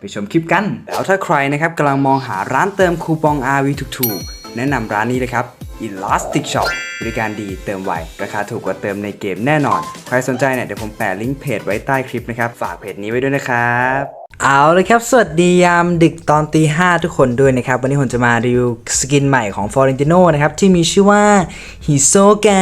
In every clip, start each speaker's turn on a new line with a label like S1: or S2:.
S1: ไปชมคลิปกัน แล้วถ้าใครนะครับกำลังมองหาร้านเติมคูปอง RV ถูกๆ แนะนำร้านนี้เลยครับ Elastic Shop บริการดีเติมไว ราคาถูกกว่าเติมในเกมแน่นอน ใครสนใจเนี่ยเดี๋ยวผมแปะลิงก์เพจไว้ใต้คลิปนะครับ ฝากเพจนี้ไว้ด้วยนะครับ เอาเลยครับ สวัสดียามดึกตอนตีห้าทุกคนด้วยนะครับ วันนี้ผมจะมารีวิวสกินใหม่ของ f o r e n t i n o นะครับ ที่มีชื่อว่า Hisoka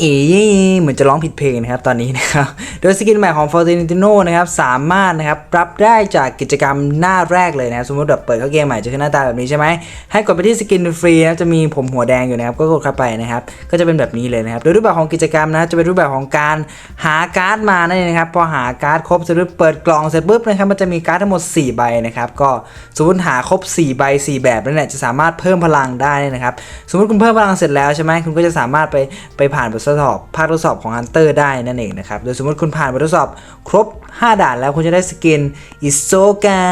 S1: เย่เหมือนจะร้องผิดเพลงนะครับตอนนี้นะครับ โดยสกินใหม่ของ Fortnite นะครับสามารถนะครับรับได้จากกิจกรรมหน้าแรกเลยนะครับสมมติแบบเปิดเข้าเกมใหม่จะขึ้นหน้าตาแบบนี้ใช่ไหมให้กดไปที่สกินฟรีนะจะมีผมหัวแดงอยู่นะครับก็กดเข้าไปนะครับก็จะเป็นแบบนี้เลยนะครับโดยรูปแบบของกิจกรรมนะจะเป็นรูปแบบของการหาการ์ดมานั่นเองนะครับพอหาการ์ดครบเสร็จปุ๊บเปิดกล่องเสร็จปุ๊บนะครับมันจะมีการ์ดทั้งหมด 4 ใบนะครับก็สมมติหาครบ 4 ใบ 4 แบบนั่นแหละจะสามารถเพิ่มพลังได้นะครับสมมติคุณเพิ่มพลังเสร็จแล้วใช่ไหมคุณก็จะสามารถไปไปผ่านบททดสอบภาคทดสอบของฮันเตอร์ได้นั่นเองนะครับ โดยสมมติคุณผ่านบททดสอบครบ 5 ด่านแล้วคุณจะได้สกินอิโซกา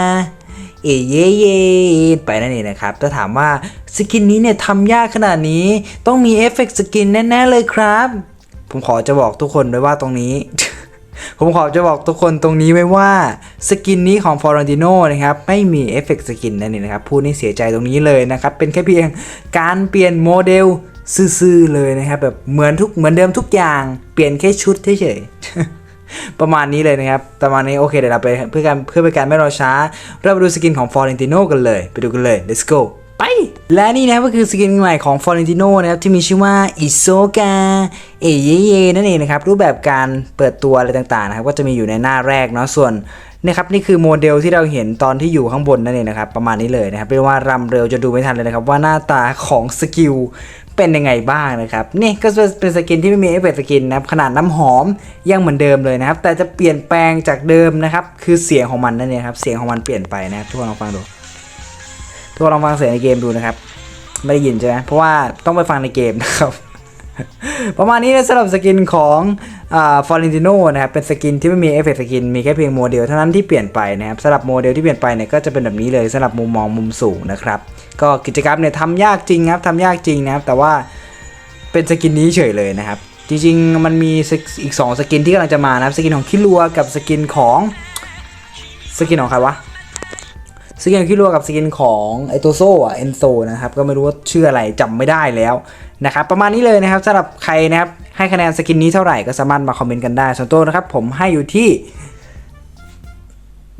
S1: เอเยเยไปนั่นเองนะครับถ้าถามว่าสกินนี้เนี่ยทำยากขนาดนี้ ต้องมีเอฟเฟกต์สกินแน่ๆเลยครับ ผมขอจะบอกทุกคนไว้ว่าตรงนี้ ผมขอจะบอกทุกคนตรงนี้ไว้ว่าสกินนี้ของ f o r e n t i n o นะครับไม่มีเอฟเฟกต์สกินนั่นเองนะครับพูดให้เสียใจตรงนี้เลยนะครับ เป็นแค่เพียงการเปลี่ยนโมเดล ซื่อๆเลยนะครับแบบเหมือนทุกเหมือนเดิมทุกอย่างเปลี่ยนแค่ชุดเฉยๆประมาณนี้เลยนะครับประมาณนี้โอเคเดี๋ยวเราไปเพื่อการเพื่อเป็นการไม่รอช้า เราไปดูสกินของ f o r e n t i n o กันเลย ไปดูกันเลย let's go ไป และนี่นะครับก็คือสกินใหม่ของ f o r e n t i n o นะครับที่มีชื่อว่า Isoka เอเยเยนั่นเองนะครับรูปแบบการเปิดตัวอะไรต่างๆนะครับก็จะมีอยู่ในหน้าแรกเนาะส่วนนะครับนี่คือโมเดลที่เราเห็นตอนที่อยู่ข้างบนนั่นเองนะครับประมาณนี้เลยนะครับเรียกว่ารำเร็วจะดูไม่ทันเลยนะครับว่าหน้าตาของสกิล เป็นยังไงบ้างนะครับนี่ก็เป็นสกินที่ไม่มีเอฟเฟกต์สกินนะครับขนาดน้ำหอมยังเหมือนเดิมเลยนะครับ แต่จะเปลี่ยนแปลงจากเดิมนะครับ คือเสียงของมันนั่นเองครับเสียงของมันเปลี่ยนไปนะครับทุกคนลองฟังดูทุกคนลองฟังเสียงในเกมดูนะครับ ไม่ได้ยินใช่ไหมเพราะว่าต้องไปฟังในเกมนะครับประมาณนี้นะสำหรับสกินของฟอร์เรนติโนนะครับเป็นสกินที่ไม่มีเอฟเฟกต์สกินมีแค่เพียงโมเดลเท่านั้นที่เปลี่ยนไปนะครับสำหรับโมเดลที่เปลี่ยนไปเนี่ยก็จะเป็นแบบนี้เลยสำหรับมุมมองมุมสูงนะครับ ก็กิจกรรมเนี่ยทำยากจริงครับทำยากจริงนะครับ แต่ว่าเป็นสกินนี้เฉยเลยนะครับ จริงๆ มันมีอีก 2 สกินที่กำลังจะมานะครับ สกินของคิรัวกับสกินของสกินของใครวะสกินคิรัวกับสกินของไอโตโซอะเอนโซนะครับ ก็ไม่รู้ว่าชื่ออะไรจำไม่ได้แล้วนะครับ ประมาณนี้เลยนะครับสำหรับใครนะครับให้คะแนนสกินนี้เท่าไหร่ก็สามารถมาคอมเมนต์กันได้ ส่วนตัวนะครับผมให้อยู่ที่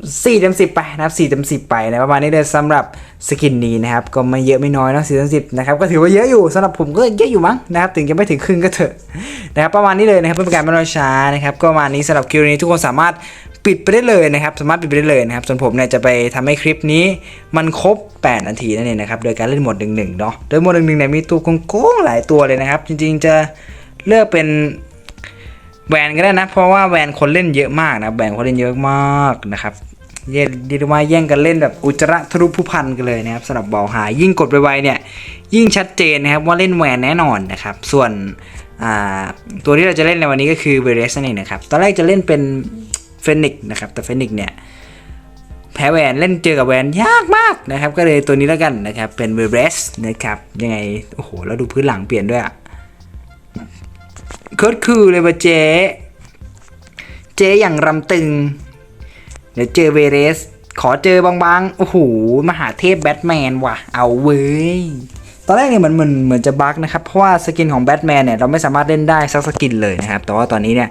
S1: 4เต็ม10 ไปนะครับ4เต็ม10 ไปนะประมาณนี้เลยสำหรับสกินนี้นะครับก็ไม่เยอะไม่น้อยนะ4เต็ม10นะครับก็ถือว่าเยอะอยู่สำหรับผมก็เยอะอยู่มั้งนะครับถึงจะไม่ถึงครึ่งก็เถอะนะครับประมาณนี้เลยนะครับเพื่อเป็นการไม่รอช้านะครับก็ประมาณนี้สำหรับคลิปนี้ทุกคนสามารถปิดไปได้เลยนะครับสามารถปิดไปได้เลยนะครับส่วนผมเนี่ยจะไปทำให้คลิปนี้มันครบ 8 นาทีนั่นเองนะครับโดยการเล่นหมดหนึ่งหนึ่งเนาะโดยหมดหนึ่งหนึ่งเนี่ยมีตัวโกงๆหลายตัวเลยนะครับจริงๆจะเลือกเป็น แวนก็ได้นะ เพราะว่าแวนคนเล่นเยอะมากนะแวนคนเล่นเยอะมากนะครับเย่ดีดว่าแย่งกันเล่นแบบอุจระทะลุผู้พันกันเลยนะครับสำหรับเบาหายิ่งกดไวๆเนี่ยยิ่งชัดเจนนะครับว่าเล่นแวนแน่นอนนะครับ ส่วนตัวที่เราจะเล่นในวันนี้ก็คือเวเรสนั่นเองนะครับ ตอนแรกจะเล่นเป็นเฟนิกนะครับ แต่เฟนิกเนี่ยแพ้แวนเล่นเจอกับแวนยากมากนะครับ ก็เลยตัวนี้แล้วกันนะครับเป็นเวเรสนะครับยังไงโอ้โหแล้วดูพื้นหลังเปลี่ยนด้วยอะ โคตรคือเลยว่ะเจ๊เจ๊อย่างรำตึง เดี๋ยวเจอเวเรส ขอเจอบางๆ โอ้โห มหาเทพแบทแมนว่ะ เอาเว้ย ตอนแรกเนี่ยเหมือนเหมือนเหมือนจะบั๊กนะครับ เพราะว่าสกินของแบทแมนเนี่ย เราไม่สามารถเล่นได้สักสกินเลยนะครับ แต่ว่าตอนนี้เนี่ย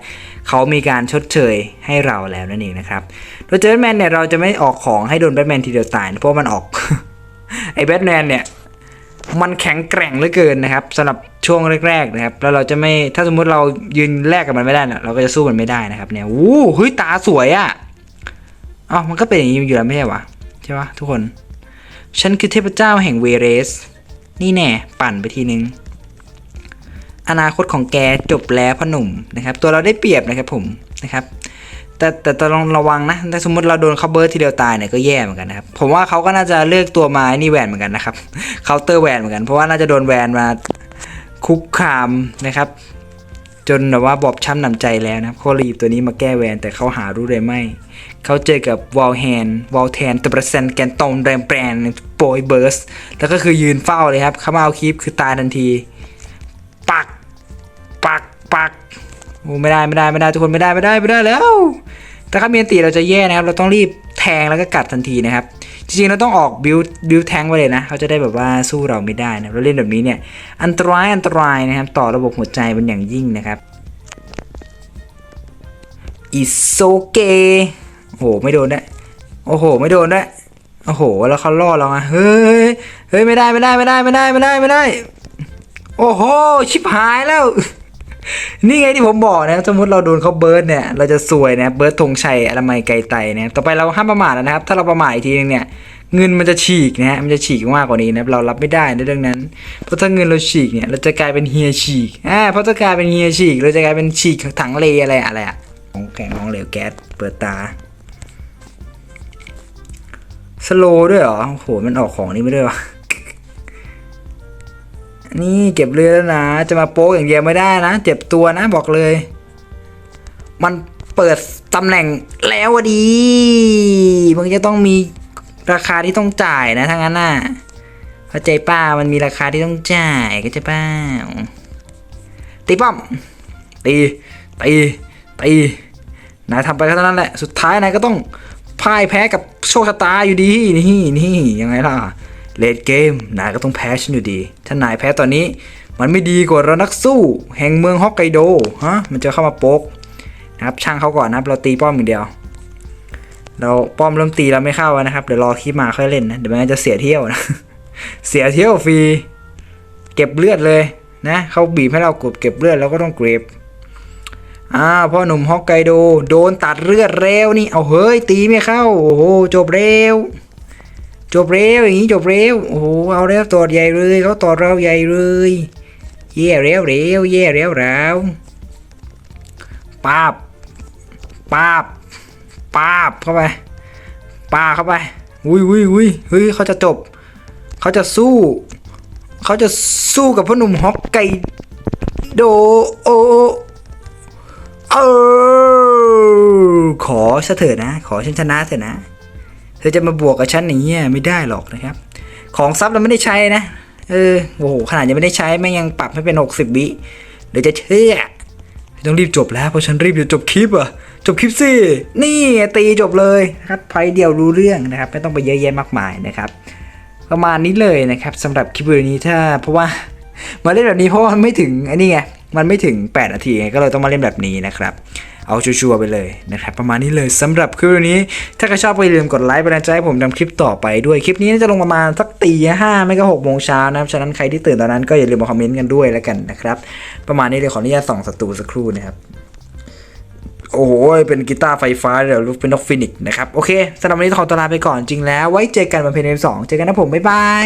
S1: เขามีการชดเชยให้เราแล้วนั่นเองนะครับ โดยเจอแบทแมนเนี่ยเราจะไม่ออกของให้โดนแบทแมนทีเดียวตายนะเพราะมันออก ไอ้แบทแมนเนี่ย มันแข็งแกร่งเหลือเกินนะครับสำหรับช่วงแรกๆนะครับแล้วเราจะไม่ถ้าสมมุติเรายืนแลกกับมันไม่ได้เนี่ยเราก็จะสู้มันไม่ได้นะครับเนี่ยวู้เฮ้ยตาสวยอะ่ะอ้ามันก็เป็นอย่างนี้อยู่แล้วไม่ใช่วะใช่ปะทุกคน ฉันคือเทพเจ้าแห่งเวเรส นี่แน่ปั่นไปทีนึง อนาคตของแกจบแล้วพ่อหนุ่มนะครับ ตัวเราได้เปรียบนะครับผมนะครับ
S2: แต่แต่แต่ลองระวังนะถ้าสมมติเราโดนเขาเบิร์ดทีเดียวตายเนี่ยก็แย่เหมือนกันนะครับ ผมว่าเขาก็น่าจะเลือกตัวมาไอ้นี่แวนเหมือนกันนะครับเคาน์เตอร์แวนเหมือนกัน เพราะว่าน่าจะโดนแวนมาคุกคามนะครับ จนแบบว่าบอบช้ำหนำใจแล้วนะครับเขารีบตัวนี้มาแก้แวน แต่เขาหารู้เลยไม่ เขาเจอกับวอลแฮนวอลแทนตะประเซนแกนตองแรมแปรนโปรยเบิร์สแล้วก็คือยืนเฝ้าเลยครับเขามาเอาคลิปคือตายทันที ปัก ปัก ปัก โอ้ไม่ได้ไม่ได้ไม่ได้ทุกคนไม่ได้ไม่ได้ไม่ได้แล้ว แต่ถ้ามีอันตีเราจะแย่นะครับ เราต้องรีบแทงแล้วก็กัดทันทีนะครับ จริงๆเราต้องออกบิวบิวแทงไว้เลยนะเขาจะได้แบบว่าสู้เราไม่ได้นะเราเล่นแบบนี้เนี่ยอันตรายอันตรายนะครับ ต่อระบบหัวใจเป็นอย่างยิ่งนะครับอิโซเกโอ้โหไม่โดนด้วยโอ้โห ไม่โดนด้วยโอ้โห แล้วเขาล่อเราอะเฮ้ยเฮ้ยไม่ได้ไม่ได้ไม่ได้ไม่ได้ไม่ได้ไม่ได้ โอ้โห ชิบหายแล้ว นี่ไงที่ผมบอกนะสมมติเราโดนเขาเบิร์ดเนี่ยเราจะซวยนะเบิร์ดธงชัยอนามัยไกลไตนะต่อไปเราห้ามประมาทนะครับ ถ้าเราประมาทอีกทีนึงเนี่ยเงินมันจะฉีกนะฮะมันจะฉีกมากกว่านี้นะเรารับไม่ได้ในเรื่องนั้น เพราะถ้าเงินเราฉีกเนี่ยเราจะกลายเป็นเฮียฉีกอ่าเพราะถ้ากลายเป็นเฮียฉีก เราจะกลายเป็นฉีกถังเลอะไรอะไรอะของแข็งของเหลวแก๊สเปิดตาสโลด้วยเหรอโอ้โหมันออกของนี้ไม่ด้วยวะ นี่เก็บเรือแล้วนะ จะมาโป๊กอย่างเดียวไม่ได้นะ เจ็บตัวนะบอกเลย มันเปิดตำแหน่งแล้วอะดีมันจะต้องมีราคาที่ต้องจ่ายนะทั้งนั้นน่ะเข้าใจป้ามันมีราคาที่ต้องจ่ายก็จะป้าตีป้อมตีตีตีนายทำไปก็เท่นั้นแหละ สุดท้ายนายก็ต้องพ่ายแพ้กับโชคชะตาอยู่ดีนี่นี่ยังไงล่ะ เลดเกมนายก็ต้องแพ้ฉันอยู่ดี ถ้านายแพ้ตอนนี้ มันไม่ดีกว่าเรานักสู้ แห่งเมืองฮอกไกโดฮะมันจะเข้ามาโป๊กนะครับช่างเขาก่อนนะครับเราตีป้อมอย่างเดียว เราป้อมเริ่มตีเราไม่เข้าแล้วนะครับเดี๋ยวรอคลิปมาค่อยเล่นนะเดี๋ยวไม่งั้นจะเสียเที่ยวนะเสียเที่ยวฟรีเก็บเลือดเลยนะเขาบีบให้เรากดเก็บเลือดเราก็ต้องเก็บอ่าพ่อหนุ่มฮอกไกโดโดนตัดเลือดเร็วนี่เอาเฮ้ยตีไม่เข้าโอ้โหจบเร็ว จบเร็วอย่างนี้จบเร็วโอ้โหเอาแล้วตอดใหญ่เลยเขาตอดเราใหญ่เลยแย่เร็วเร็วแย่เร็วแล้วปาบปาบปาบเข้าไปปาเข้าไปอุ้ยอุ้ยอุ้ยเฮ้ยเขาจะจบ เขาจะสู้ เขาจะสู้กับพ่อหนุ่มฮอกไกโดโอเออขอเถอะนะ ขอฉันชนะเถอะนะ เธอจะมาบวกกับฉันอย่างเงี้ยไม่ได้หรอกนะครับ ของซับเราไม่ได้ใช้นะเออโอ้โหขนาดยังไม่ได้ใช้แม่งยังปรับให้เป็น 60วิเดี๋ยวจะเชื่อต้องรีบจบแล้วเพราะฉันรีบจะจบคลิปอะจบคลิปสินี่ตีจบเลยครับไฟเดียวรู้เรื่องนะครับ ไม่ต้องไปเยอะแยะมากมายนะครับ ประมาณนี้เลยนะครับสำหรับคลิปวิดีโอนี้ถ้าเพราะว่ามาเล่นแบบนี้เพราะว่าไม่ถึงอันนี้ไงมันไม่ถึง 8 นาทีก็เลยต้องมาเล่นแบบนี้นะครับ เอาชัวร์ไปเลยนะครับประมาณนี้เลยสำหรับคลิปนี้ ถ้าใครชอบก็อย่าลืมกดไลค์เป็นกำลังใจให้ผมทำคลิปต่อไปด้วยคลิปนี้จะลงประมาณสักตีห้าไม่ก็หกโมงเช้านะครับฉะนั้นใครที่ตื่นตอนนั้นก็อย่าลืมมาคอมเมนต์กันด้วยแล้วกันนะครับประมาณนี้เลยขออนุญาตส่องศัตรูสักครู่นะครับโอ้โห เป็นกีตาร์ไฟฟ้าเดี๋ยวรูปเป็นนกฟินิกนะครับ โอเคสำหรับวันนี้ขอตัวลาไปก่อนจริงแล้ว ไว้เจอกันบนเพลงสองเจอกันนะผม บ๊ายบาย